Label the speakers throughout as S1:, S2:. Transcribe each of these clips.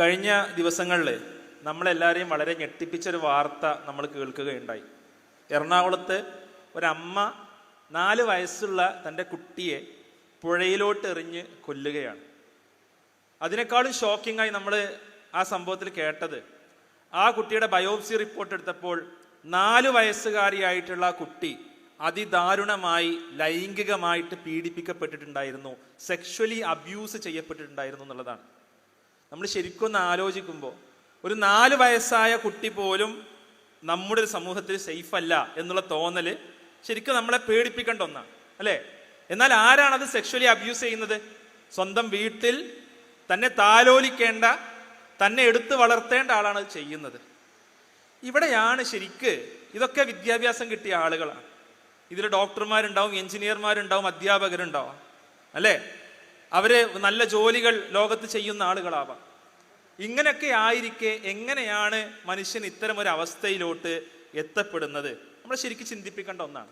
S1: കഴിഞ്ഞ ദിവസങ്ങളിൽ നമ്മളെല്ലാവരെയും വളരെ ഞെട്ടിപ്പിച്ചൊരു വാർത്ത നമ്മൾ കേൾക്കുകയുണ്ടായി. എറണാകുളത്ത് ഒരമ്മ നാല് വയസ്സുള്ള തന്റെ കുട്ടിയെ പുഴയിലോട്ട് എറിഞ്ഞ് കൊല്ലുകയാണ്. അതിനേക്കാളും ഷോക്കിംഗ് ആയി നമ്മൾ ആ സംഭവത്തിൽ കേട്ടത്. ആ കുട്ടിയുടെ ബയോപ്സി റിപ്പോർട്ട് എടുത്തപ്പോൾ നാല് വയസ്സുകാരിയായിട്ടുള്ള ആ കുട്ടി അതിദാരുണമായി ലൈംഗികമായിട്ട് പീഡിപ്പിക്കപ്പെട്ടിട്ടുണ്ടായിരുന്നു. സെക്ഷലി അബ്യൂസ് ചെയ്യപ്പെട്ടിട്ടുണ്ടായിരുന്നു എന്നുള്ളതാണ്. നമ്മൾ ശരിക്കും ഒന്ന് ആലോചിക്കുമ്പോൾ ഒരു നാല് വയസ്സായ കുട്ടി പോലും നമ്മുടെ ഒരു സമൂഹത്തിൽ സേഫ് അല്ല എന്നുള്ള തോന്നൽ ശരിക്കും നമ്മളെ പേടിപ്പിക്കേണ്ട ഒന്നാണ് അല്ലേ? എന്നാൽ ആരാണ് അത് സെക്ഷലി അബ്യൂസ് ചെയ്യുന്നത്? സ്വന്തം വീട്ടിൽ തന്നെ താലോലിക്കേണ്ട തന്നെ എടുത്തു വളർത്തേണ്ട ആളാണ് ചെയ്യുന്നത്. ഇവിടെയാണ് ശരിക്ക് ഇതൊക്കെ വിദ്യാഭ്യാസം കിട്ടിയ ആളുകളാണ്. ഇതിൽ ഡോക്ടർമാരുണ്ടാവും എഞ്ചിനീയർമാരുണ്ടാവും അധ്യാപകരുണ്ടാവാം അല്ലേ? അവർ നല്ല ജോലികൾ ലോകത്ത് ചെയ്യുന്ന ആളുകളാവാം. ഇങ്ങനെയൊക്കെ ആയിരിക്കെ എങ്ങനെയാണ് മനുഷ്യൻ ഇത്തരം ഒരു അവസ്ഥയിലോട്ട് എത്തപ്പെടുന്നത്? നമ്മൾ ശരിക്കും ചിന്തിപ്പിക്കേണ്ട ഒന്നാണ്.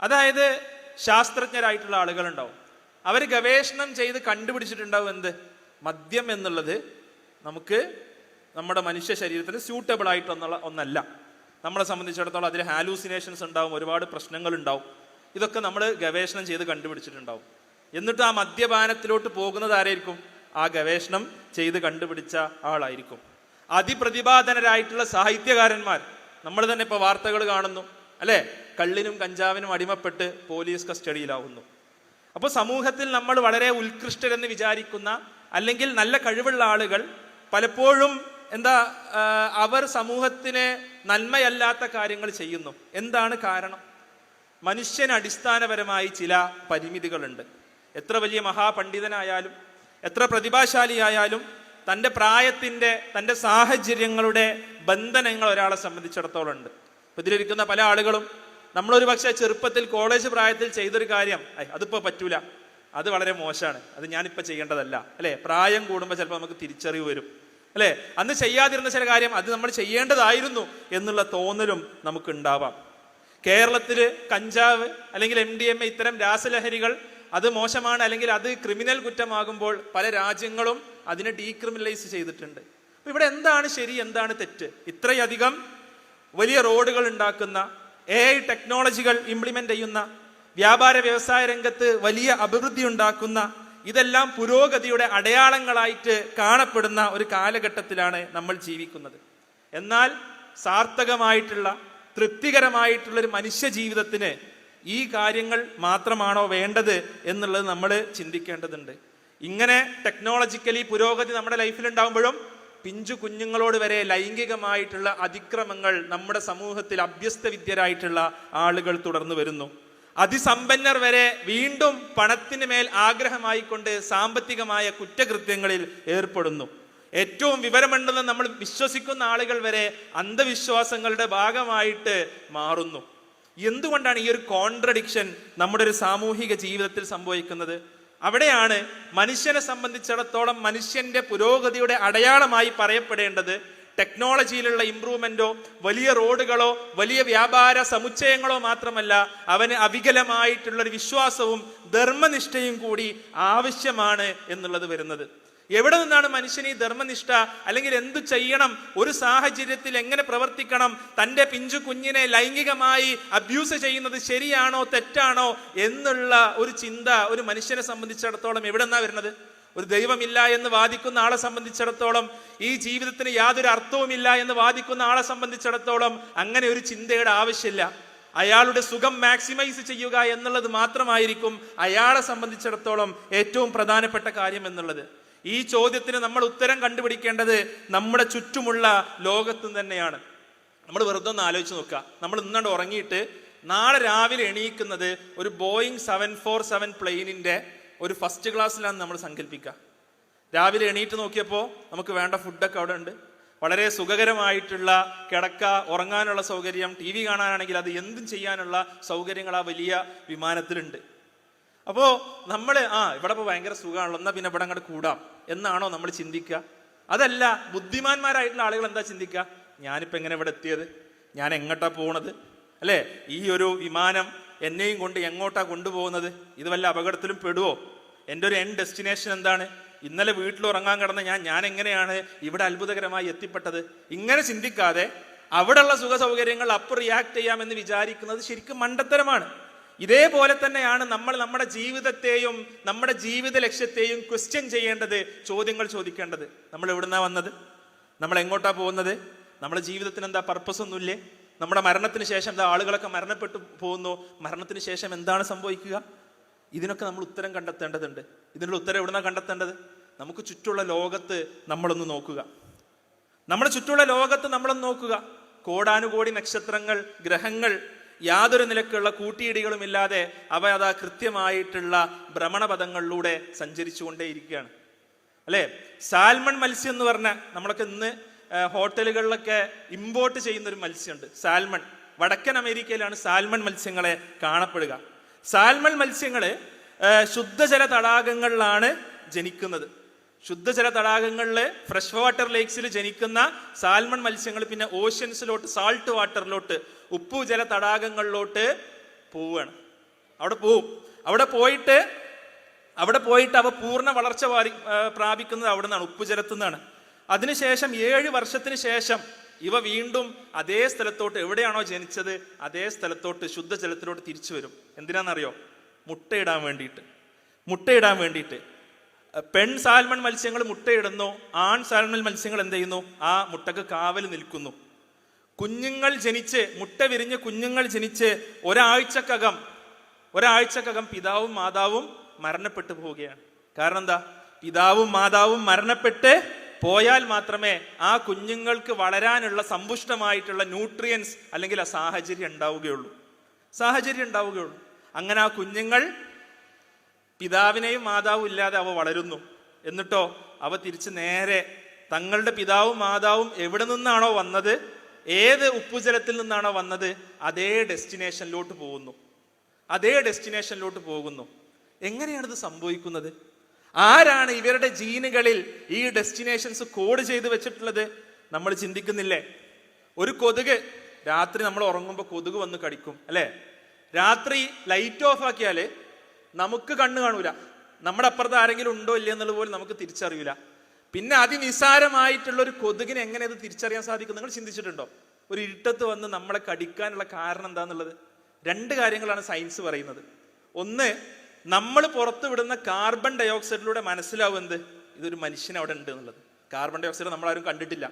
S1: അതായത് ശാസ്ത്രജ്ഞരായിട്ടുള്ള ആളുകളുണ്ടാവും. അവർ ഗവേഷണം ചെയ്ത് കണ്ടുപിടിച്ചിട്ടുണ്ടാവും എന്ത്? മദ്യം എന്നുള്ളത് നമുക്ക് നമ്മുടെ മനുഷ്യ ശരീരത്തിന് സ്യൂട്ടബിൾ ആയിട്ട് ഒന്നുള്ള ഒന്നല്ല. നമ്മളെ സംബന്ധിച്ചിടത്തോളം അതിൽ ഹാലൂസിനേഷൻസ് ഉണ്ടാവും ഒരുപാട് പ്രശ്നങ്ങൾ ഉണ്ടാവും ഇതൊക്കെ നമ്മൾ ഗവേഷണം ചെയ്ത് കണ്ടുപിടിച്ചിട്ടുണ്ടാവും. എന്നിട്ട് ആ മദ്യപാനത്തിലോട്ട് പോകുന്നത് ആരായിരിക്കും? ആ ഗവേഷണം ചെയ്ത് കണ്ടുപിടിച്ച ആളായിരിക്കും. അതിപ്രതിപാദനരായിട്ടുള്ള സാഹിത്യകാരന്മാർ. നമ്മൾ തന്നെ ഇപ്പോൾ വാർത്തകൾ കാണുന്നു അല്ലേ? കള്ളിനും കഞ്ചാവിനും അടിമപ്പെട്ട് പോലീസ് കസ്റ്റഡിയിലാവുന്നു. അപ്പോൾ സമൂഹത്തിൽ നമ്മൾ വളരെ ഉത്കൃഷ്ടരെന്ന് വിചാരിക്കുന്ന അല്ലെങ്കിൽ നല്ല കഴിവുള്ള ആളുകൾ പലപ്പോഴും എന്താ അവർ സമൂഹത്തിന് നന്മയല്ലാത്ത കാര്യങ്ങൾ ചെയ്യുന്നു. എന്താണ് കാരണം? മനുഷ്യന് അടിസ്ഥാനപരമായി ചില പരിമിതികളുണ്ട്. എത്ര വലിയ മഹാപണ്ഡിതനായാലും എത്ര പ്രതിഭാശാലിയായാലും തന്റെ പ്രായത്തിന്റെ തന്റെ സാഹചര്യങ്ങളുടെ ബന്ധനങ്ങൾ ഒരാളെ സംബന്ധിച്ചിടത്തോളം ഉണ്ട് ഇതിലിരിക്കുന്ന പല ആളുകളും നമ്മളൊരു പക്ഷേ ചെറുപ്പത്തിൽ കോളേജ് പ്രായത്തിൽ ചെയ്തൊരു കാര്യം അതിപ്പോൾ അതിപ്പോ പറ്റൂല. അത് വളരെ മോശമാണ്. അത് ഞാനിപ്പോൾ ചെയ്യേണ്ടതല്ല. അല്ലേ? പ്രായം കൂടുമ്പോൾ ചിലപ്പോൾ നമുക്ക് തിരിച്ചറിവ് വരും. അല്ലേ? അന്ന് ചെയ്യാതിരുന്ന ചില കാര്യം അത് നമ്മൾ ചെയ്യേണ്ടതായിരുന്നു എന്നുള്ള തോന്നലും നമുക്ക് ഉണ്ടാവാം കേരളത്തിൽ കഞ്ചാവ് അല്ലെങ്കിൽ എം ഡി എം എ ഇത്തരം രാസലഹരികൾ അത് മോശമാണ് അല്ലെങ്കിൽ അത് ക്രിമിനൽ കുറ്റമാകുമ്പോൾ പല രാജ്യങ്ങളും അതിനെ ഡീക്രിമിനലൈസ് ചെയ്തിട്ടുണ്ട്. ഇവിടെ എന്താണ് ശരി എന്താണ് തെറ്റ്? ഇത്രയധികം വലിയ റോഡുകൾ ഉണ്ടാക്കുന്ന എ ഐ ടെക്നോളജികൾ ഇംപ്ലിമെന്റ് ചെയ്യുന്ന വ്യാപാര വ്യവസായ രംഗത്ത് വലിയ അഭിവൃദ്ധി ഉണ്ടാക്കുന്ന ഇതെല്ലാം പുരോഗതിയുടെ അടയാളങ്ങളായിട്ട് കാണപ്പെടുന്ന ഒരു കാലഘട്ടത്തിലാണ് നമ്മൾ ജീവിക്കുന്നത്. എന്നാൽ സാർത്ഥകമായിട്ടുള്ള തൃപ്തികരമായിട്ടുള്ള ഒരു മനുഷ്യ ജീവിതത്തിന് ഈ കാര്യങ്ങൾ മാത്രമാണോ വേണ്ടത് എന്നുള്ളത് നമ്മൾ ചിന്തിക്കേണ്ടതുണ്ട്. ഇങ്ങനെ ടെക്നോളജിക്കലി പുരോഗതി നമ്മുടെ ലൈഫിൽ ഉണ്ടാകുമ്പോഴും പിഞ്ചു കുഞ്ഞുങ്ങളോട് വരെ ലൈംഗികമായിട്ടുള്ള അതിക്രമങ്ങൾ നമ്മുടെ സമൂഹത്തിൽ അഭ്യസ്ത വിദ്യരായിട്ടുള്ള ആളുകൾ തുടർന്നു വരുന്നു. അതിസമ്പന്നർ വരെ വീണ്ടും പണത്തിന് മേൽ ആഗ്രഹമായിക്കൊണ്ട് സാമ്പത്തികമായ കുറ്റകൃത്യങ്ങളിൽ ഏർപ്പെടുന്നു. ഏറ്റവും വിവരമുണ്ടെന്ന് നമ്മൾ വിശ്വസിക്കുന്ന ആളുകൾ വരെ അന്ധവിശ്വാസങ്ങളുടെ ഭാഗമായിട്ട് മാറുന്നു. എന്തുകൊണ്ടാണ് ഈ ഒരു കോൺട്രഡിക്ഷൻ നമ്മുടെ ഒരു സാമൂഹിക ജീവിതത്തിൽ സംഭവിക്കുന്നത്? അവിടെയാണ് മനുഷ്യനെ സംബന്ധിച്ചിടത്തോളം മനുഷ്യന്റെ പുരോഗതിയുടെ അടയാളമായി പറയപ്പെടേണ്ടത് ടെക്നോളജിയിലുള്ള ഇംപ്രൂവ്മെന്റോ വലിയ റോഡുകളോ വലിയ വ്യാപാര സമുച്ചയങ്ങളോ മാത്രമല്ല അവന് അവികലമായിട്ടുള്ള ഒരു വിശ്വാസവും ധർമ്മനിഷ്ഠയും കൂടി ആവശ്യമാണ് എന്നുള്ളത് വരുന്നത്. എവിടെ നിന്നാണ് മനുഷ്യന് ഈ ധർമ്മനിഷ്ഠ അല്ലെങ്കിൽ എന്തു ചെയ്യണം? ഒരു സാഹചര്യത്തിൽ എങ്ങനെ പ്രവർത്തിക്കണം? തന്റെ പിഞ്ചു കുഞ്ഞിനെ ലൈംഗികമായി അബ്യൂസ് ചെയ്യുന്നത് ശരിയാണോ തെറ്റാണോ എന്നുള്ള ഒരു ചിന്ത ഒരു മനുഷ്യനെ സംബന്ധിച്ചിടത്തോളം എവിടെ വരുന്നത്? ഒരു ദൈവമില്ല എന്ന് വാദിക്കുന്ന ആളെ സംബന്ധിച്ചിടത്തോളം ഈ ജീവിതത്തിന് യാതൊരു അർത്ഥവുമില്ല എന്ന് വാദിക്കുന്ന ആളെ സംബന്ധിച്ചിടത്തോളം അങ്ങനെ ഒരു ചിന്തയുടെ ആവശ്യമില്ല. അയാളുടെ സുഖം മാക്സിമൈസ് ചെയ്യുക എന്നുള്ളത് മാത്രമായിരിക്കും അയാളെ സംബന്ധിച്ചിടത്തോളം ഏറ്റവും പ്രധാനപ്പെട്ട കാര്യം എന്നുള്ളത്. ഈ ചോദ്യത്തിന് നമ്മൾ ഉത്തരം കണ്ടുപിടിക്കേണ്ടത് നമ്മുടെ ചുറ്റുമുള്ള ലോകത്തും തന്നെയാണ്. നമ്മൾ വെറുതെ ഒന്ന് ആലോചിച്ച് നോക്കുക. നമ്മൾ ഇന്നണ്ട് ഉറങ്ങിയിട്ട് നാളെ രാവിലെ എണീക്കുന്നത് ഒരു ബോയിങ് സെവൻ ഫോർ സെവൻ പ്ലെയിനിന്റെ ഒരു ഫസ്റ്റ് ക്ലാസ്സിലാണ് നമ്മൾ സങ്കല്പിക്കുക. രാവിലെ എണീറ്റ് നോക്കിയപ്പോൾ നമുക്ക് വേണ്ട ഫുഡൊക്കെ അവിടെ ഉണ്ട് വളരെ സുഖകരമായിട്ടുള്ള കിടക്ക ഉറങ്ങാനുള്ള സൗകര്യം ടി വി കാണാനാണെങ്കിൽ അത് എന്തും ചെയ്യാനുള്ള സൗകര്യങ്ങൾ ആ വലിയ വിമാനത്തിലുണ്ട്. അപ്പോൾ നമ്മൾ ആ ഇവിടെ ഇപ്പോൾ ഭയങ്കര സുഖമാണല്ലോ. എന്നാൽ പിന്നെ ഇവിടെ അങ്ങോട്ട് കൂടാം. എന്നാണോ നമ്മൾ ചിന്തിക്കുക? അതല്ല ബുദ്ധിമാന്മാരായിട്ടുള്ള ആളുകൾ എന്താ ചിന്തിക്കുക? ഞാനിപ്പോൾ എങ്ങനെ ഇവിടെ എത്തിയത്? ഞാൻ എങ്ങോട്ടാ പോണത്? അല്ലേ? ഈ ഒരു വിമാനം എന്നെയും കൊണ്ട് എങ്ങോട്ടാ കൊണ്ടുപോകുന്നത്? ഇത് വല്ല അപകടത്തിലും പെടുവോ? എന്റെ ഒരു എൻ ഡെസ്റ്റിനേഷൻ എന്താണ്? ഇന്നലെ വീട്ടിൽ ഉറങ്ങാൻ കിടന്ന ഞാൻ ഞാൻ എങ്ങനെയാണ് ഇവിടെ അത്ഭുതകരമായി എത്തിപ്പെട്ടത്? ഇങ്ങനെ ചിന്തിക്കാതെ അവിടെയുള്ള സുഖ സൗകര്യങ്ങൾ അപ്പ് റിയാക്ട് ചെയ്യാമെന്ന് വിചാരിക്കുന്നത് ശരിക്കും മണ്ടത്തരമാണ്. ഇതേപോലെ തന്നെയാണ് നമ്മൾ നമ്മുടെ ജീവിതത്തെയും നമ്മുടെ ജീവിത ലക്ഷ്യത്തെയും ക്വസ്റ്റ്യൻ ചെയ്യേണ്ടത് ചോദ്യങ്ങൾ ചോദിക്കേണ്ടത്. നമ്മൾ എവിടുന്നാ വന്നത്? നമ്മൾ എങ്ങോട്ടാ പോകുന്നത്? നമ്മുടെ ജീവിതത്തിന് എന്താ പർപ്പസ് ഒന്നുമില്ലേ? നമ്മുടെ മരണത്തിന് ശേഷം എന്താ ആളുകളൊക്കെ മരണപ്പെട്ടു പോകുന്നു? മരണത്തിന് ശേഷം എന്താണ് സംഭവിക്കുക? ഇതിനൊക്കെ നമ്മൾ ഉത്തരം കണ്ടെത്തേണ്ടതുണ്ട്. ഇതിനുള്ള ഉത്തരം എവിടുന്നാ കണ്ടെത്തേണ്ടത്? നമുക്ക് ചുറ്റുള്ള ലോകത്ത് നമ്മളൊന്ന് നോക്കുക. നമ്മുടെ ചുറ്റുള്ള ലോകത്ത് നമ്മളൊന്ന് നോക്കുക. കോടാനുകോടി നക്ഷത്രങ്ങൾ ഗ്രഹങ്ങൾ യാതൊരു നിലക്കുള്ള കൂട്ടിയിടികളും ഇല്ലാതെ അവ അതാ കൃത്യമായിട്ടുള്ള ഭ്രമണപഥങ്ങളിലൂടെ സഞ്ചരിച്ചുകൊണ്ടേയിരിക്കുകയാണ്. അല്ലേ? സാൽമൺ മത്സ്യം എന്ന് പറഞ്ഞ നമ്മളൊക്കെ ഇന്ന് ഹോട്ടലുകളിലൊക്കെ ഇമ്പോർട്ട് ചെയ്യുന്ന ഒരു മത്സ്യമുണ്ട്. സാൽമൺ. വടക്കൻ അമേരിക്കയിലാണ് സാൽമൺ മത്സ്യങ്ങളെ കാണപ്പെടുക. സാൽമൺ മത്സ്യങ്ങൾ ശുദ്ധജല തടാകങ്ങളിലാണ് ജനിക്കുന്നത്. ശുദ്ധജല തടാകങ്ങളിൽ ഫ്രഷ് വാട്ടർ ലേക്സിൽ ജനിക്കുന്ന സാൽമൺ മത്സ്യങ്ങൾ പിന്നെ ഓഷ്യൻസിലോട്ട് സാൾട്ട് വാട്ടറിലോട്ട് ഉപ്പു ജല തടാകങ്ങളിലോട്ട് പോവുകയാണ്. അവിടെ പോവും. അവിടെ പോയിട്ട് അവിടെ പോയിട്ട് അവ പൂർണ വളർച്ച പ്രാപിക്കുന്നത് അവിടെ നിന്നാണ് ഉപ്പുജലത്തു നിന്നാണ്. അതിനുശേഷം ഏഴ് വർഷത്തിന് ശേഷം ഇവ വീണ്ടും അതേ സ്ഥലത്തോട്ട് എവിടെയാണോ ജനിച്ചത് അതേ സ്ഥലത്തോട്ട് ശുദ്ധജലത്തിലോട്ട് തിരിച്ചു വരും. എന്തിനാണെന്നറിയോ? മുട്ടയിടാൻ വേണ്ടിയിട്ട്. മുട്ടയിടാൻ വേണ്ടിയിട്ട്. പെൺ സാൽമൺ മത്സ്യങ്ങൾ മുട്ടയിടുന്നു ആൺ സാൽമൺ മത്സ്യങ്ങൾ എന്ത് ചെയ്യുന്നു? ആ മുട്ടക്ക് കാവൽ നിൽക്കുന്നു. കുഞ്ഞുങ്ങൾ ജനിച്ച് മുട്ട വിരിഞ്ഞ് കുഞ്ഞുങ്ങൾ ജനിച്ച് ഒരാഴ്ചക്കകം ഒരാഴ്ചക്കകം പിതാവും മാതാവും മരണപ്പെട്ടു പോവുകയാണ്. കാരണം എന്താ? പിതാവും മാതാവും മരണപ്പെട്ട് പോയാൽ മാത്രമേ ആ കുഞ്ഞുങ്ങൾക്ക് വളരാനുള്ള സമ്പുഷ്ടമായിട്ടുള്ള ന്യൂട്രിയൻസ് അല്ലെങ്കിൽ ആ സാഹചര്യം ഉണ്ടാവുകയുള്ളൂ. സാഹചര്യം ഉണ്ടാവുകയുള്ളൂ. അങ്ങനെ ആ കുഞ്ഞുങ്ങൾ പിതാവിനെയും മാതാവും ഇല്ലാതെ അവ വളരുന്നു. എന്നിട്ടോ അവ തിരിച്ച് നേരെ തങ്ങളുടെ പിതാവും മാതാവും എവിടെ നിന്നാണോ വന്നത്? ഏത് ഉപ്പുജലത്തിൽ നിന്നാണോ വന്നത് അതേ ഡെസ്റ്റിനേഷനിലോട്ട് പോകുന്നു. അതേ ഡെസ്റ്റിനേഷനിലോട്ട് പോകുന്നു. എങ്ങനെയാണിത് സംഭവിക്കുന്നത്? ആരാണ് ഇവരുടെ ജീനുകളിൽ ഈ ഡെസ്റ്റിനേഷൻസ് കോഡ് ചെയ്ത് വെച്ചിട്ടുള്ളത്? നമ്മൾ ചിന്തിക്കുന്നില്ലേ? ഒരു കൊതുക് രാത്രി നമ്മൾ ഉറങ്ങുമ്പോൾ കൊതുക് വന്ന് കടിക്കും അല്ലേ? രാത്രി ലൈറ്റ് ഓഫ് ആക്കിയാൽ നമുക്ക് കണ്ണ് കാണൂല. നമ്മുടെ അപ്പുറത്ത് ആരെങ്കിലും ഉണ്ടോ ഇല്ല എന്നുള്ളത് പോലും നമുക്ക് തിരിച്ചറിയില്ല പിന്നെ അതിനിസാരമായിട്ടുള്ള ഒരു കൊതുകിനെ എങ്ങനെ അത് തിരിച്ചറിയാൻ സാധിക്കും നിങ്ങൾ ചിന്തിച്ചിട്ടുണ്ടോ? ഒരു ഇരുട്ടത്ത് വന്ന് നമ്മളെ കടിക്കാനുള്ള കാരണം എന്താന്നുള്ളത്? രണ്ട് കാര്യങ്ങളാണ് സയൻസ് പറയുന്നത്. ഒന്ന് നമ്മൾ പുറത്തു വിടുന്ന കാർബൺ ഡയോക്സൈഡിലൂടെ മനസ്സിലാവും എന്ത്? ഇതൊരു മനുഷ്യൻ അവിടെ ഉണ്ട് എന്നുള്ളത്. കാർബൺ ഡയോക്സൈഡ് നമ്മൾ ആരും കണ്ടിട്ടില്ല.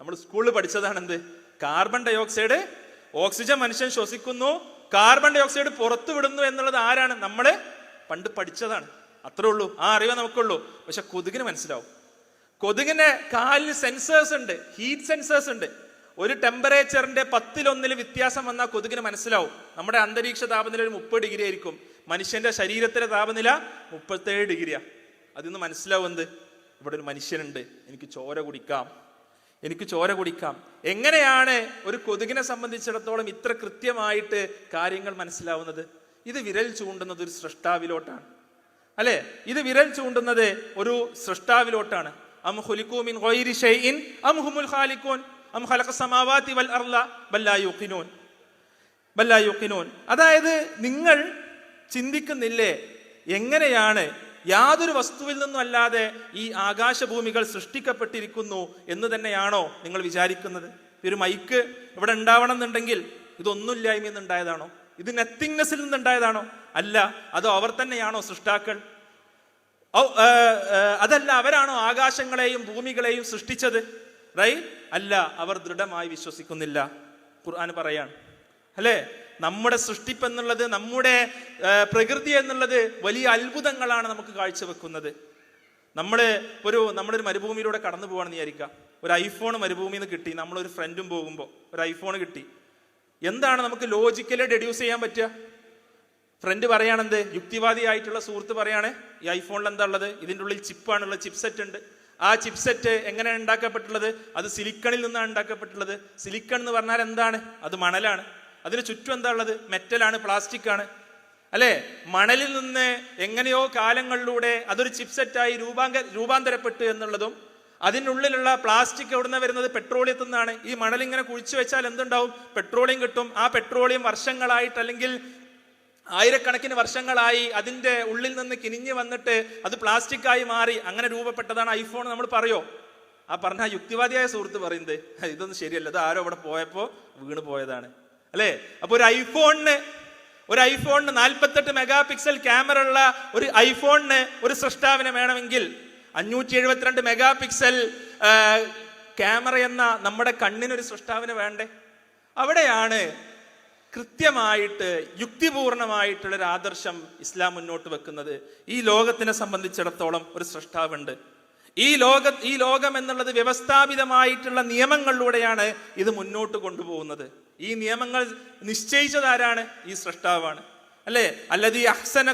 S1: നമ്മൾ സ്കൂളിൽ പഠിച്ചതാണ് എന്ത്? കാർബൺ ഡയോക്സൈഡ് ഓക്സിജൻ മനുഷ്യൻ ശ്വസിക്കുന്നു കാർബൺ ഡയോക്സൈഡ് പുറത്തു വിടുന്നു എന്നുള്ളത് ആരാണ്? നമ്മൾ പണ്ട് പഠിച്ചതാണ്. അത്രേ ഉള്ളൂ. ആ അറിവേ നമുക്കുള്ളൂ. പക്ഷെ കൊതുകിന് മനസ്സിലാവും. കൊതുകിന്റെ കാലിൽ സെൻസേഴ്സ് ഉണ്ട് ഹീറ്റ് സെൻസേഴ്സ് ഉണ്ട്. ഒരു ടെമ്പറേച്ചറിന്റെ പത്തിലൊന്നിൽ വ്യത്യാസം വന്നാൽ കൊതുകിന് മനസ്സിലാവും. നമ്മുടെ അന്തരീക്ഷ താപനില ഒരു മുപ്പത് ഡിഗ്രി ആയിരിക്കും. മനുഷ്യന്റെ ശരീരത്തിലെ താപനില മുപ്പത്തേഴ് ഡിഗ്രിയാ. അതിന്ന് മനസ്സിലാവും എന്ത്? ഇവിടെ ഒരു മനുഷ്യനുണ്ട്. എനിക്ക് ചോര കുടിക്കാം. എനിക്ക് ചോര കുടിക്കാം. എങ്ങനെയാണ് ഒരു കൊതുകിനെ സംബന്ധിച്ചിടത്തോളം ഇത്ര കൃത്യമായിട്ട് കാര്യങ്ങൾ മനസ്സിലാവുന്നത്? ഇത് വിരൽ ചൂണ്ടുന്നത് ഒരു സൃഷ്ടാവിലോട്ടാണ് അല്ലെ? ഇത് വിരൽ ചൂണ്ടുന്നത് ഒരു സൃഷ്ടാവിലോട്ടാണ് അം ഖുലിഖൂ മിൻ ഗൈരി ഷൈഇൻ അം ഹുമുൽ ഖാലിഖൂൻ അം ഖലഖ സമാവാതി വൽ അർള ബല്ലാ യുഖിനൂൻ അതായത് നിങ്ങൾ ചിന്തിക്കുന്നില്ലേ? എങ്ങനെയാണ് യാതൊരു വസ്തുവിൽ നിന്നും അല്ലാതെ ഈ ആകാശഭൂമികൾ സൃഷ്ടിക്കപ്പെട്ടിരിക്കുന്നു എന്ന് തന്നെയാണോ നിങ്ങൾ വിചാരിക്കുന്നത്? ഒരു മൈക്ക് ഇവിടെ ഉണ്ടാവണം എന്നുണ്ടെങ്കിൽ ഇതൊന്നുമില്ലായ്മ നിന്നുണ്ടായതാണോ? ഇത് നത്തിങ്നെസ്സിൽ നിന്നുണ്ടായതാണോ? അല്ല അതോ അവർ തന്നെയാണോ സൃഷ്ടാക്കൾ? അതല്ല അവരാണോ ആകാശങ്ങളെയും ഭൂമികളെയും സൃഷ്ടിച്ചത്? റൈ അല്ല അവർ ദൃഢമായി വിശ്വസിക്കുന്നില്ല. ഖുർആൻ പറയാണ്. അല്ലേ? നമ്മുടെ സൃഷ്ടിപ്പ് എന്നുള്ളത് നമ്മുടെ പ്രകൃതി എന്നുള്ളത് വലിയ അത്ഭുതങ്ങളാണ് നമുക്ക് കാഴ്ചവെക്കുന്നത്. നമ്മൾ ഒരു നമ്മളൊരു മരുഭൂമിയിലൂടെ കടന്നു പോവാണെന്ന് വിചാരിക്കുക. ഒരു ഐഫോൺ മരുഭൂമിയിൽ നിന്ന് കിട്ടി. നമ്മളൊരു ഫ്രണ്ടും പോകുമ്പോൾ ഒരു ഐഫോൺ കിട്ടി. എന്താണ് നമുക്ക് ലോജിക്കലി ഡെഡ്യൂസ് ചെയ്യാൻ പറ്റുക? ഫ്രണ്ട് പറയാണെന്ത് യുക്തിവാദിയായിട്ടുള്ള സുഹൃത്ത് പറയാണ് ഈ ഐഫോണിൽ എന്താ ഉള്ളത്? ഇതിന്റെ ഉള്ളിൽ ചിപ്പാണുള്ളത് ചിപ്സെറ്റ് ഉണ്ട്. ആ ചിപ്സെറ്റ് എങ്ങനെയാണ് ഉണ്ടാക്കപ്പെട്ടുള്ളത് അത് സിലിക്കണിൽ നിന്നാണ് ഉണ്ടാക്കപ്പെട്ടുള്ളത് സിലിക്കൺ എന്ന് പറഞ്ഞാൽ എന്താണ്? അത് മണലാണ്. അതിന് ചുറ്റും എന്താ ഉള്ളത്? മെറ്റലാണ് പ്ലാസ്റ്റിക് ആണ്. അല്ലേ? മണലിൽ നിന്ന് എങ്ങനെയോ കാലങ്ങളിലൂടെ അതൊരു ചിപ്സെറ്റായി രൂപാങ്ക രൂപാന്തരപ്പെട്ടു എന്നുള്ളതും അതിനുള്ളിലുള്ള പ്ലാസ്റ്റിക് എവിടുന്ന വരുന്നത്? പെട്രോളിയത്തിൽ നിന്നാണ്. ഈ മണൽ ഇങ്ങനെ കുഴിച്ചു വെച്ചാൽ എന്തുണ്ടാവും? പെട്രോളിയം കിട്ടും. ആ പെട്രോളിയം വർഷങ്ങളായിട്ട് അല്ലെങ്കിൽ ആയിരക്കണക്കിന് വർഷങ്ങളായി അതിന്റെ ഉള്ളിൽ നിന്ന് കിനിഞ്ഞ് വന്നിട്ട് അത് പ്ലാസ്റ്റിക്കായി മാറി അങ്ങനെ രൂപപ്പെട്ടതാണ് ഐഫോൺ നമ്മൾ പറയോ? ആ പറഞ്ഞ യുക്തിവാദിയായ സുഹൃത്ത് പറയുന്നത് ഇതൊന്നും ശരിയല്ല ഇത് ആരോ അവിടെ പോയപ്പോൾ വീണ് പോയതാണ്. അല്ലേ? അപ്പൊ ഒരു ഐഫോണിന് ഒരു ഐഫോണിന് നാൽപ്പത്തെട്ട് മെഗാ പിക്സൽ ക്യാമറ ഉള്ള ഒരു ഐഫോണിന് ഒരു സൃഷ്ടാവിനെ വേണമെങ്കിൽ അഞ്ഞൂറ്റി എഴുപത്തിരണ്ട് മെഗാ പിക്സൽ ക്യാമറ എന്ന നമ്മുടെ കണ്ണിനൊരു സൃഷ്ടാവിനെ വേണ്ടേ? അവിടെയാണ് കൃത്യമായിട്ട് യുക്തിപൂർണമായിട്ടുള്ള ഒരു ആദർശം ഇസ്ലാം മുന്നോട്ട് വെക്കുന്നത് ഈ ലോകത്തിനെ സംബന്ധിച്ചിടത്തോളം ഒരു സൃഷ്ടാവുണ്ട് ഈ ലോക ഈ ലോകം എന്നുള്ളത് വ്യവസ്ഥാപിതമായിട്ടുള്ള നിയമങ്ങളിലൂടെയാണ് ഇത് മുന്നോട്ട് കൊണ്ടുപോകുന്നത്. ഈ നിയമങ്ങൾ നിശ്ചയിച്ചതാരാണ്? ഈ സൃഷ്ടാവാണ് അല്ലേ? അല്ലതി അഹ്സന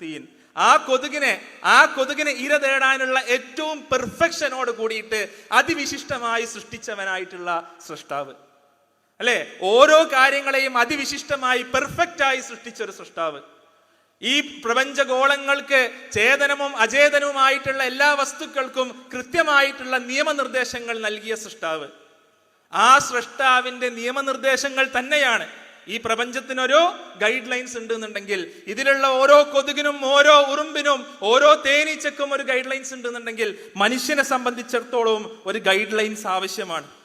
S1: തീൻ. ആ കൊതുകിനെ ആ കൊതുകിനെ ഇര തേടാനുള്ള ഏറ്റവും പെർഫെക്ഷനോട് കൂടിയിട്ട് അതിവിശിഷ്ടമായി സൃഷ്ടിച്ചവനായിട്ടുള്ള സൃഷ്ടാവ് അല്ലെ? ഓരോ കാര്യങ്ങളെയും അതിവിശിഷ്ടമായി പെർഫെക്റ്റായി സൃഷ്ടിച്ച ഒരു സൃഷ്ടാവ്. ഈ പ്രപഞ്ചഗോളങ്ങൾക്ക് ചേതനവും അചേതനവുമായിട്ടുള്ള എല്ലാ വസ്തുക്കൾക്കും കൃത്യമായിട്ടുള്ള നിയമനിർദ്ദേശങ്ങൾ നൽകിയ സൃഷ്ടാവ്. ആ സൃഷ്ടാവിന്റെ നിയമനിർദ്ദേശങ്ങൾ തന്നെയാണ്. ഈ പ്രപഞ്ചത്തിനൊരു ഗൈഡ് ലൈൻസ് ഉണ്ട് എന്നുണ്ടെങ്കിൽ ഇതിലുള്ള ഓരോ കൊതുകിനും ഓരോ ഉറുമ്പിനും ഓരോ തേനീച്ചക്കും ഒരു ഗൈഡ് ലൈൻസ് ഉണ്ടെന്നുണ്ടെങ്കിൽ മനുഷ്യനെ സംബന്ധിച്ചിടത്തോളം ഒരു ഗൈഡ് ലൈൻസ് ആവശ്യമാണ്.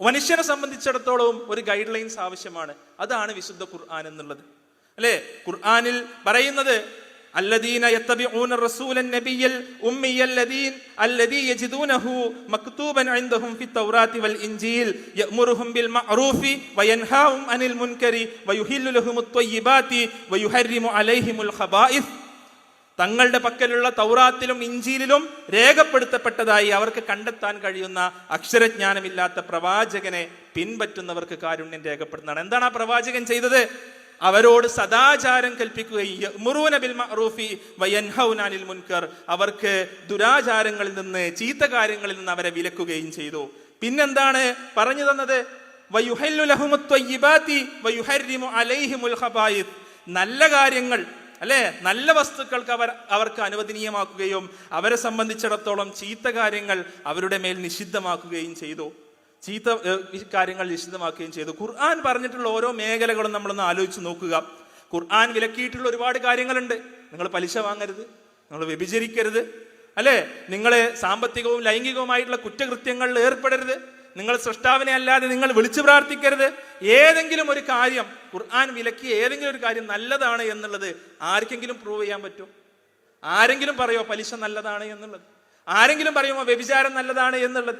S1: മനുഷ്യനെ സംബന്ധിച്ചിടത്തോളം ഒരു ഗൈഡ് ലൈൻസ് ആവശ്യമാണ് അതാണ് വിശുദ്ധ ഖുർആൻ എന്നുള്ളത് അല്ലേ ഖുർആനിൽ പറയുന്നത് الذين يتبعون الرسول النبي الأمي الذين الذي يجدونه مكتوبا عندهم في التوراة والإنجيل يأمرهم بالمعروف وينهاهم عن المنكر ويحل لهم الطيبات ويحرم عليهم الخبائث തങ്ങളുടെ പക്കലുള്ള തൗറാത്തിലും ഇഞ്ചിയിലും രേഖപ്പെടുത്തപ്പെട്ടതായി അവർക്ക് കണ്ടെത്താൻ കഴിയുന്ന അക്ഷരജ്ഞാനമില്ലാത്ത പ്രവാചകനെ പിൻപറ്റുന്നവർക്ക് കാരുണ്യം രേഖപ്പെടുന്നതാണ് എന്താണ് ആ പ്രവാചകൻ ചെയ്തത്? അവരോട് സദാചാരം കൽപ്പിക്കുകയും മുൻകർ. അവർക്ക് ദുരാചാരങ്ങളിൽ നിന്ന് ചീത്ത കാര്യങ്ങളിൽ നിന്ന് അവരെ വിലക്കുകയും ചെയ്തു. പിന്നെന്താണ് പറഞ്ഞു തന്നത്? നല്ല കാര്യങ്ങൾ അല്ലെ? നല്ല വസ്തുക്കൾക്ക് അവർ അവർക്ക് അനുവദനീയമാക്കുകയും അവരെ സംബന്ധിച്ചിടത്തോളം ചീത്ത കാര്യങ്ങൾ അവരുടെ മേൽ നിഷിദ്ധമാക്കുകയും ചെയ്തു. ചീത്ത കാര്യങ്ങൾ നിഷിദ്ധമാക്കുകയും ചെയ്തു. ഖുർആൻ പറഞ്ഞിട്ടുള്ള ഓരോ മേഖലകളും നമ്മളൊന്ന് ആലോചിച്ച് നോക്കുക. ഖുർആൻ വിലക്കിയിട്ടുള്ള ഒരുപാട് കാര്യങ്ങളുണ്ട്. നിങ്ങൾ പലിശ വാങ്ങരുത്. നിങ്ങൾ വ്യഭിചരിക്കരുത്. അല്ലേ? നിങ്ങളെ സാമ്പത്തികവും ലൈംഗികവുമായിട്ടുള്ള കുറ്റകൃത്യങ്ങളിൽ ഏർപ്പെടരുത്. നിങ്ങൾ സൃഷ്ടാവിനെ അല്ലാതെ നിങ്ങൾ വിളിച്ചു പ്രാർത്ഥിക്കരുത്. ഏതെങ്കിലും ഒരു കാര്യം ഖുർആൻ വിലക്കിയ ഏതെങ്കിലും ഒരു കാര്യം നല്ലതാണ് എന്നുള്ളത് ആർക്കെങ്കിലും പ്രൂവ് ചെയ്യാൻ പറ്റുമോ ആരെങ്കിലും പറയോ പലിശ നല്ലതാണ് എന്നുള്ളത്? ആരെങ്കിലും പറയുമോ വ്യഭിചാരം നല്ലതാണ് എന്നുള്ളത്?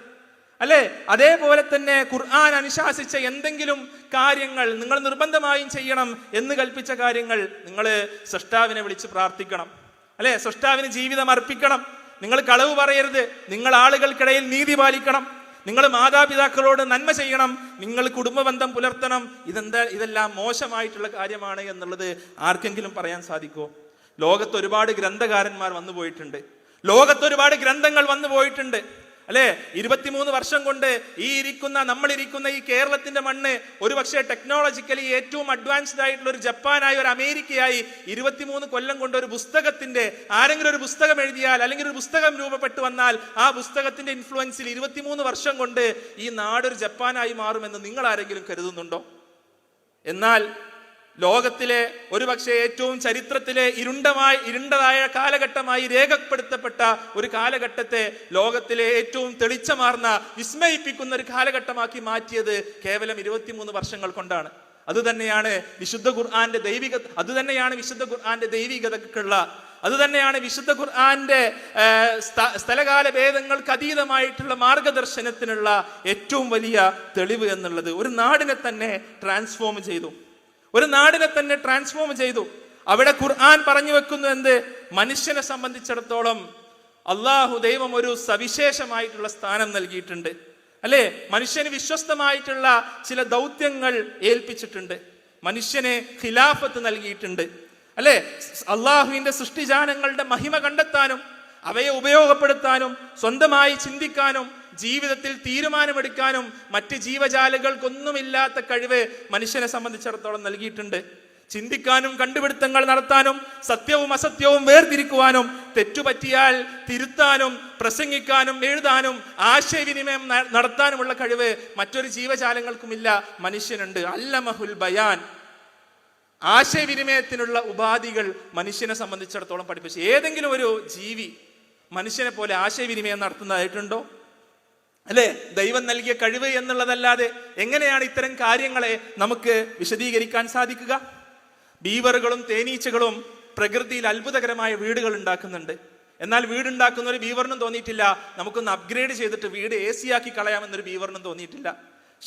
S1: അല്ലേ? അതേപോലെ തന്നെ ഖുർആൻ അനുശാസിച്ച എന്തെങ്കിലും കാര്യങ്ങൾ നിങ്ങൾ നിർബന്ധമായും ചെയ്യണം എന്ന് കൽപ്പിച്ച കാര്യങ്ങൾ നിങ്ങൾ സൃഷ്ടാവിനെ വിളിച്ച് പ്രാർത്ഥിക്കണം. അല്ലേ? സൃഷ്ടാവിന് ജീവിതം അർപ്പിക്കണം. നിങ്ങൾ കളവ് പറയരുത്. നിങ്ങൾ ആളുകൾക്കിടയിൽ നീതി പാലിക്കണം. നിങ്ങൾ മാതാപിതാക്കളോട് നന്മ ചെയ്യണം നിങ്ങൾ കുടുംബബന്ധം പുലർത്തണം ഇതെന്താ ഇതെല്ലാം മോശമായിട്ടുള്ള കാര്യമാണ് എന്നുള്ളത് ആർക്കെങ്കിലും പറയാൻ സാധിക്കുമോ? ലോകത്ത് ഒരുപാട് ഗ്രന്ഥകാരന്മാർ വന്നു പോയിട്ടുണ്ട് ലോകത്ത് ഒരുപാട് ഗ്രന്ഥങ്ങൾ വന്നു പോയിട്ടുണ്ട് അല്ലെ? ഇരുപത്തിമൂന്ന് വർഷം കൊണ്ട് ഈ ഇരിക്കുന്ന നമ്മളിരിക്കുന്ന ഈ കേരളത്തിന്റെ മണ്ണ് ഒരുപക്ഷെ ടെക്നോളജിക്കലി ഏറ്റവും അഡ്വാൻസ്ഡ് ആയിട്ടുള്ള ഒരു ജപ്പാനായി ഒരു അമേരിക്കയായി ഇരുപത്തിമൂന്ന് കൊല്ലം കൊണ്ട് ഒരു പുസ്തകത്തിന്റെ ആരെങ്കിലും ഒരു പുസ്തകം എഴുതിയാൽ അല്ലെങ്കിൽ ഒരു പുസ്തകം രൂപപ്പെട്ടു വന്നാൽ ആ പുസ്തകത്തിന്റെ ഇൻഫ്ലുവൻസിൽ ഇരുപത്തിമൂന്ന് വർഷം കൊണ്ട് ഈ നാടൊരു ജപ്പാനായി മാറുമെന്ന് നിങ്ങൾ ആരെങ്കിലും കരുതുന്നുണ്ടോ? എന്നാൽ ലോകത്തിലെ ഒരുപക്ഷെ ഏറ്റവും ചരിത്രത്തിലെ ഇരുണ്ടമായി ഇരുണ്ടതായ കാലഘട്ടമായി രേഖപ്പെടുത്തപ്പെട്ട ഒരു കാലഘട്ടത്തെ ലോകത്തിലെ ഏറ്റവും തെളിച്ചമാർന്ന വിസ്മയിപ്പിക്കുന്ന ഒരു കാലഘട്ടമാക്കി മാറ്റിയത് കേവലം ഇരുപത്തിമൂന്ന് വർഷങ്ങൾ കൊണ്ടാണ്. അതുതന്നെയാണ് വിശുദ്ധ ഖുർആന്റെ ദൈവിക അതുതന്നെയാണ് വിശുദ്ധ ഖുർആന്റെ ദൈവികതക്കുള്ള അതുതന്നെയാണ് വിശുദ്ധ ഖുർആന്റെ സ്ഥലകാല ഭേദങ്ങൾക്ക് അതീതമായിട്ടുള്ള മാർഗദർശനത്തിനുള്ള ഏറ്റവും വലിയ തെളിവ് എന്നുള്ളത് ഒരു നാടിനെ തന്നെ ട്രാൻസ്ഫോം ചെയ്തു. ഒരു നാടിനെ തന്നെ ട്രാൻസ്ഫോം ചെയ്തു. അവിടെ ഖുർആൻ പറഞ്ഞു വെക്കുന്നു എന്ത്? മനുഷ്യനെ സംബന്ധിച്ചിടത്തോളം അള്ളാഹു ദൈവം ഒരു സവിശേഷമായിട്ടുള്ള സ്ഥാനം നൽകിയിട്ടുണ്ട്. അല്ലെ? മനുഷ്യന് വിശ്വസ്തമായിട്ടുള്ള ചില ദൗത്യങ്ങൾ ഏൽപ്പിച്ചിട്ടുണ്ട്. മനുഷ്യനെ ഖിലാഫത്ത് നൽകിയിട്ടുണ്ട്. അല്ലെ? അള്ളാഹുവിന്റെ സൃഷ്ടിജാനങ്ങളുടെ മഹിമ കണ്ടെത്താനും അവയെ ഉപയോഗപ്പെടുത്താനും സ്വന്തമായി ചിന്തിക്കാനും ജീവിതത്തിൽ തീരുമാനമെടുക്കാനും മറ്റ് ജീവജാലകൾക്കൊന്നുമില്ലാത്ത കഴിവ് മനുഷ്യനെ സംബന്ധിച്ചിടത്തോളം നൽകിയിട്ടുണ്ട്. ചിന്തിക്കാനും കണ്ടുപിടുത്തങ്ങൾ നടത്താനും സത്യവും അസത്യവും വേർതിരിക്കുവാനും തെറ്റുപറ്റിയാൽ തിരുത്താനും പ്രസംഗിക്കാനും എഴുതാനും ആശയവിനിമയം നടത്താനുമുള്ള കഴിവ് മറ്റൊരു ജീവജാലങ്ങൾക്കുമില്ല മനുഷ്യനുണ്ട്. അല്ലമഹുൽ ബയാൻ. ആശയവിനിമയത്തിനുള്ള ഉപാധികൾ മനുഷ്യനെ സംബന്ധിച്ചിടത്തോളം പഠിപ്പിച്ചു. ഏതെങ്കിലും ഒരു ജീവി മനുഷ്യനെ പോലെ ആശയവിനിമയം നടത്തുന്നതായിട്ടുണ്ടോ? അല്ലേ? ദൈവം നൽകിയ കഴിവ് എന്നുള്ളതല്ലാതെ എങ്ങനെയാണ് ഇത്തരം കാര്യങ്ങളെ നമുക്ക് വിശദീകരിക്കാൻ സാധിക്കുക? ബീവറുകളും തേനീച്ചകളും പ്രകൃതിയിൽ അത്ഭുതകരമായ വീടുകൾ ഉണ്ടാക്കുന്നുണ്ട്. എന്നാൽ വീടുണ്ടാക്കുന്ന ഒരു ബീവറിനും തോന്നിയിട്ടില്ല. നമുക്കൊന്ന് അപ്ഗ്രേഡ് ചെയ്തിട്ട് വീട് എ സി ആക്കി കളയാമെന്നൊരു ബീവറിനും തോന്നിയിട്ടില്ല.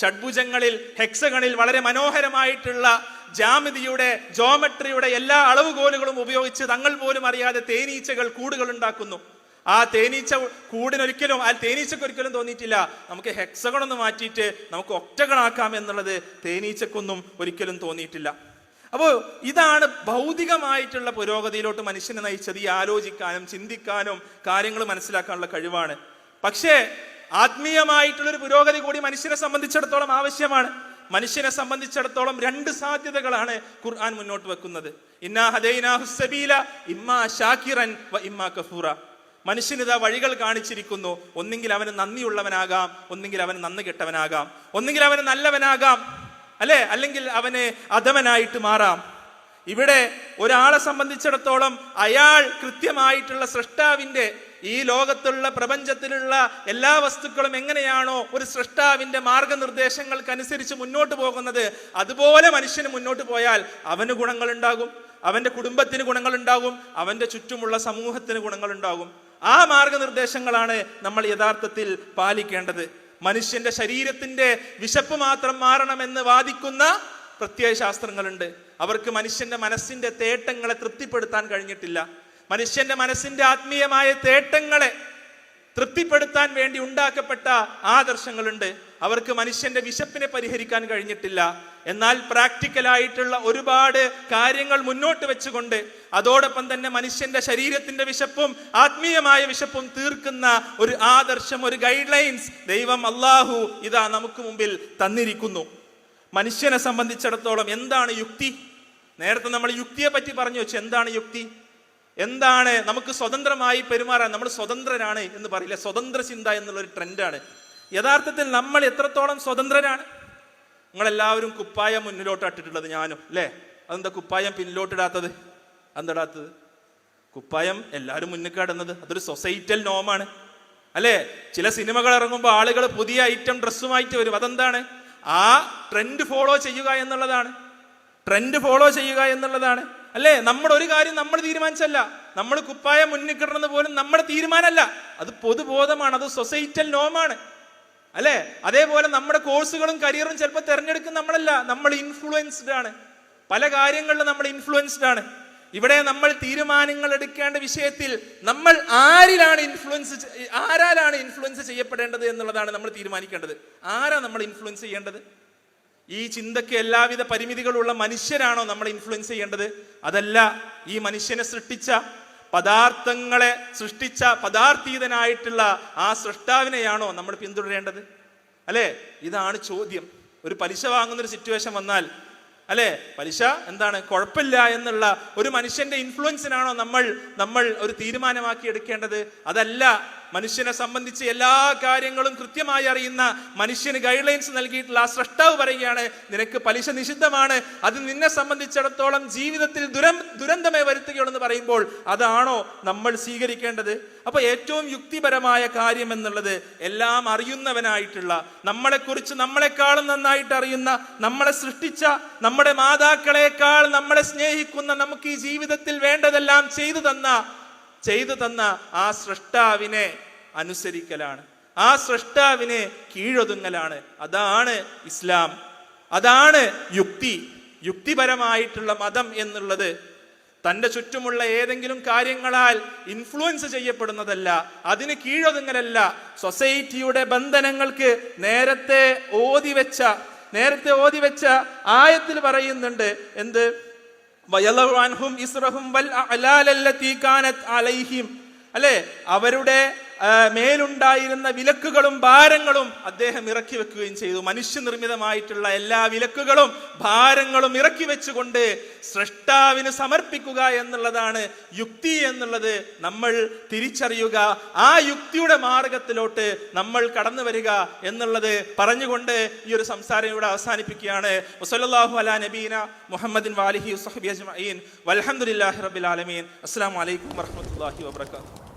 S1: ഷഡ്ഭുജങ്ങളിൽ ഹെക്സഗണിൽ വളരെ മനോഹരമായിട്ടുള്ള ജാമിതിയുടെ ജോമെട്രിയുടെ എല്ലാ അളവുകോലുകളും ഉപയോഗിച്ച് തങ്ങൾ പോലും അറിയാതെ തേനീച്ചകൾ കൂടുകൾ ഉണ്ടാക്കുന്നു. ആ തേനീച്ച കൂടിനൊരിക്കലും ആ തേനീച്ചക്ക് ഒരിക്കലും തോന്നിയിട്ടില്ല. നമുക്ക് ഹെക്സഗൺ ഒന്ന് മാറ്റിയിട്ട് നമുക്ക് ഒറ്റകളാക്കാം എന്നുള്ളത് തേനീച്ചക്കൊന്നും ഒരിക്കലും തോന്നിയിട്ടില്ല. അപ്പോൾ ഇതാണ് ഭൗതികമായിട്ടുള്ള പുരോഗതിയിലോട്ട് മനുഷ്യനെ നയിച്ചത് ഈ ആലോചിക്കാനും ചിന്തിക്കാനും കാര്യങ്ങൾ മനസ്സിലാക്കാനുള്ള കഴിവാണ്. പക്ഷേ ആത്മീയമായിട്ടുള്ളൊരു പുരോഗതി കൂടി മനുഷ്യനെ സംബന്ധിച്ചിടത്തോളം ആവശ്യമാണ്. മനുഷ്യനെ സംബന്ധിച്ചിടത്തോളം രണ്ട് സാധ്യതകളാണ് ഖുർആൻ മുന്നോട്ട് വെക്കുന്നത്. ഇന്നാ ഹദൈനാഹു സബീല ഇമ്മാ ഷാക്കിറൻ വ ഇമ്മാ കഫൂറ. മനുഷ്യനിതാ വഴികൾ കാണിച്ചിരിക്കുന്നു. ഒന്നെങ്കിൽ അവന് നന്ദിയുള്ളവനാകാം ഒന്നെങ്കിൽ അവന് നന്ദി കെട്ടവനാകാം ഒന്നെങ്കിൽ അവന് നല്ലവനാകാം അല്ലെ? അല്ലെങ്കിൽ അവന് അധമനായിട്ട് മാറാം. ഇവിടെ ഒരാളെ സംബന്ധിച്ചിടത്തോളം അയാൾ കൃത്യമായിട്ടുള്ള സൃഷ്ടാവിന്റെ ഈ ലോകത്തുള്ള പ്രപഞ്ചത്തിലുള്ള എല്ലാ വസ്തുക്കളും എങ്ങനെയാണോ ഒരു സൃഷ്ടാവിന്റെ മാർഗനിർദ്ദേശങ്ങൾക്കനുസരിച്ച് മുന്നോട്ട് പോകുന്നത് അതുപോലെ മനുഷ്യന് മുന്നോട്ട് പോയാൽ അവന് ഗുണങ്ങളുണ്ടാകും അവന്റെ കുടുംബത്തിന് ഗുണങ്ങളുണ്ടാകും അവന്റെ ചുറ്റുമുള്ള സമൂഹത്തിന് ഗുണങ്ങൾ ഉണ്ടാകും ആ മാർഗനിർദ്ദേശങ്ങളാണ് നമ്മൾ യഥാർത്ഥത്തിൽ പാലിക്കേണ്ടത്. മനുഷ്യന്റെ ശരീരത്തിന്റെ വിശപ്പ് മാത്രം മാറണമെന്ന് വാദിക്കുന്ന പ്രത്യയശാസ്ത്രങ്ങളുണ്ട് അവർക്ക് മനുഷ്യന്റെ മനസ്സിന്റെ തേട്ടങ്ങളെ തൃപ്തിപ്പെടുത്താൻ കഴിഞ്ഞിട്ടില്ല. മനുഷ്യന്റെ മനസ്സിന്റെ ആത്മീയമായ തേട്ടങ്ങളെ തൃപ്തിപ്പെടുത്താൻ വേണ്ടി ഉണ്ടാക്കപ്പെട്ട ആദർശങ്ങളുണ്ട്. അവർക്ക് മനുഷ്യന്റെ വിശപ്പിനെ പരിഹരിക്കാൻ കഴിഞ്ഞിട്ടില്ല. എന്നാൽ പ്രാക്ടിക്കലായിട്ടുള്ള ഒരുപാട് കാര്യങ്ങൾ മുന്നോട്ട് വെച്ചുകൊണ്ട് അതോടൊപ്പം തന്നെ മനുഷ്യന്റെ ശരീരത്തിന്റെ വിശപ്പും ആത്മീയമായ വിശപ്പും തീർക്കുന്ന ഒരു ആദർശം ഒരു ഗൈഡ് ലൈൻസ് ദൈവം അള്ളാഹു ഇതാ നമുക്ക് മുമ്പിൽ തന്നിരിക്കുന്നു. മനുഷ്യനെ സംബന്ധിച്ചിടത്തോളം എന്താണ് യുക്തി? നേരത്തെ നമ്മൾ യുക്തിയെ പറ്റി പറഞ്ഞു വെച്ചു. എന്താണ് യുക്തി? എന്താണ് നമുക്ക് സ്വതന്ത്രമായി പെരുമാറാൻ നമ്മൾ സ്വതന്ത്രരാണ് എന്ന് പറയില്ല? സ്വതന്ത്ര ചിന്ത എന്നുള്ള ഒരു ട്രെൻഡാണ് യഥാർത്ഥത്തിൽ നമ്മൾ എത്രത്തോളം സ്വതന്ത്രരാണ്? നിങ്ങളെല്ലാവരും കുപ്പായം മുന്നിലോട്ട് ഇട്ടിട്ടുള്ളത് ഞാനും അല്ലേ? അതെന്താ കുപ്പായം പിന്നിലോട്ടിടാത്തത്? അതെന്താടാത്തത്? കുപ്പായം എല്ലാവരും മുന്നിൽ കിടന്നത് അതൊരു സൊസൈറ്റൽ നോമാണ് അല്ലേ? ചില സിനിമകൾ ഇറങ്ങുമ്പോൾ ആളുകൾ പുതിയ ഐറ്റം ഡ്രസ്സുമായിട്ട് വരും. അതെന്താണ്? ആ ട്രെൻഡ് ഫോളോ ചെയ്യുക എന്നുള്ളതാണ്. ട്രെൻഡ് ഫോളോ ചെയ്യുക എന്നുള്ളതാണ്. അല്ലേ? നമ്മുടെ ഒരു കാര്യം നമ്മൾ തീരുമാനിച്ചല്ല നമ്മൾ കുപ്പായം മുന്നിൽ കിടന്നത് പോലും നമ്മുടെ തീരുമാനമല്ല. അത് പൊതുബോധമാണ്. അത് സൊസൈറ്റൽ നോമാണ് അല്ലേ? അതേപോലെ നമ്മുടെ കോഴ്സുകളും കരിയറും ചിലപ്പോൾ തിരഞ്ഞെടുക്കുന്ന നമ്മളല്ല. നമ്മൾ ഇൻഫ്ലുവൻസ്ഡ് ആണ്. പല കാര്യങ്ങളിലും നമ്മൾ ഇൻഫ്ലുവൻസ്ഡ് ആണ്. ഇവിടെ നമ്മൾ തീരുമാനങ്ങൾ എടുക്കേണ്ട വിഷയത്തിൽ നമ്മൾ ആരിലാണ് ഇൻഫ്ലുവൻസ് ആരാലാണ് ഇൻഫ്ലുവൻസ് ചെയ്യപ്പെടേണ്ടത് എന്നുള്ളതാണ് നമ്മൾ തീരുമാനിക്കേണ്ടത്. ആരാ നമ്മൾ ഇൻഫ്ലുവൻസ് ചെയ്യേണ്ടത്? ഈ ചിന്തയ്ക്ക് എല്ലാവിധ പരിമിതികളുള്ള മനുഷ്യരാണോ നമ്മൾ ഇൻഫ്ലുവൻസ് ചെയ്യേണ്ടത്? അതല്ല ഈ മനുഷ്യനെ സൃഷ്ടിച്ച പദാർത്ഥങ്ങളെ സൃഷ്ടിച്ച പദാർത്ഥീതനായിട്ടുള്ള ആ സൃഷ്ടാവിനെയാണോ നമ്മൾ പിന്തുടരേണ്ടത്? അല്ലേ? ഇതാണ് ചോദ്യം. ഒരു പലിശ വാങ്ങുന്ന ഒരു സിറ്റുവേഷൻ വന്നാൽ അല്ലേ? പലിശ എന്താണ്? കുഴപ്പമില്ല എന്നുള്ള ഒരു മനുഷ്യന്റെ ഇൻഫ്ലുവൻസിനാണോ നമ്മൾ നമ്മൾ ഒരു തീരുമാനമാക്കി എടുക്കേണ്ടത്? അതല്ല മനുഷ്യനെ സംബന്ധിച്ച് എല്ലാ കാര്യങ്ങളും കൃത്യമായി അറിയുന്ന മനുഷ്യന് ഗൈഡ് ലൈൻസ് നൽകിയിട്ടുള്ള ആ സൃഷ്ടാവ് പറയുകയാണ് നിനക്ക് പലിശ നിഷിദ്ധമാണ്. അത് നിന്നെ സംബന്ധിച്ചിടത്തോളം ജീവിതത്തിൽ ദുരം ദുരന്തമേ വരുത്തുകയുള്ളൂ എന്ന് പറയുമ്പോൾ അതാണോ നമ്മൾ സ്വീകരിക്കേണ്ടത്? അപ്പൊ ഏറ്റവും യുക്തിപരമായ കാര്യം എന്നുള്ളത് എല്ലാം അറിയുന്നവനായിട്ടുള്ള നമ്മളെക്കുറിച്ച് നമ്മളെക്കാളും നന്നായിട്ട് അറിയുന്ന നമ്മളെ സൃഷ്ടിച്ച നമ്മുടെ മാതാക്കളെക്കാൾ നമ്മളെ സ്നേഹിക്കുന്ന നമുക്ക് ഈ ജീവിതത്തിൽ വേണ്ടതെല്ലാം ചെയ്തു തന്ന ചെയ്തു തന്ന ആ സൃഷ്ടാവിനെ അനുസരിക്കലാണ്. ആ സൃഷ്ടാവിനെ കീഴൊതുങ്ങലാണ്. അതാണ് ഇസ്ലാം. അതാണ് യുക്തി. യുക്തിപരമായിട്ടുള്ള മതം എന്നുള്ളത് തന്റെ ചുറ്റുമുള്ള ഏതെങ്കിലും കാര്യങ്ങളാൽ ഇൻഫ്ലുവൻസ് ചെയ്യപ്പെടുന്നതല്ല അതിന് കീഴൊതുങ്ങലല്ല. സൊസൈറ്റിയുടെ ബന്ധനങ്ങൾക്ക് നേരത്തെ ഓതിവെച്ച നേരത്തെ ഓതിവെച്ച ആയത്തിൽ പറയുന്നുണ്ട് എന്ത്? അല്ലേ? അവരുടെ മേലുണ്ടായിരുന്ന വിലക്കുകളും ഭാരങ്ങളും അദ്ദേഹം ഇറക്കി വെക്കുകയും ചെയ്തു. മനുഷ്യനിർമ്മിതമായിട്ടുള്ള എല്ലാ വിലക്കുകളും ഭാരങ്ങളും ഇറക്കി വെച്ചുകൊണ്ട് സൃഷ്ടാവിന് സമർപ്പിക്കുക എന്നുള്ളതാണ് യുക്തി എന്നുള്ളത് നമ്മൾ തിരിച്ചറിയുക. ആ യുക്തിയുടെ മാർഗത്തിലോട്ട് നമ്മൾ കടന്നു വരിക എന്നുള്ളത് പറഞ്ഞുകൊണ്ട് ഈ ഒരു സംസാരം ഇവിടെ അവസാനിപ്പിക്കുകയാണ്. വസല്ലാഹു അല നബീന മുഹമ്മദിൻ വാലിഹി സഹബി അജ്മഈൻ. വൽഹംദുലില്ലാഹി റബ്ബിൽ ആലമീൻ. അസ്സലാമു അലൈക്കും വറഹ്മത്തുള്ളാഹി വബറകാതുഹു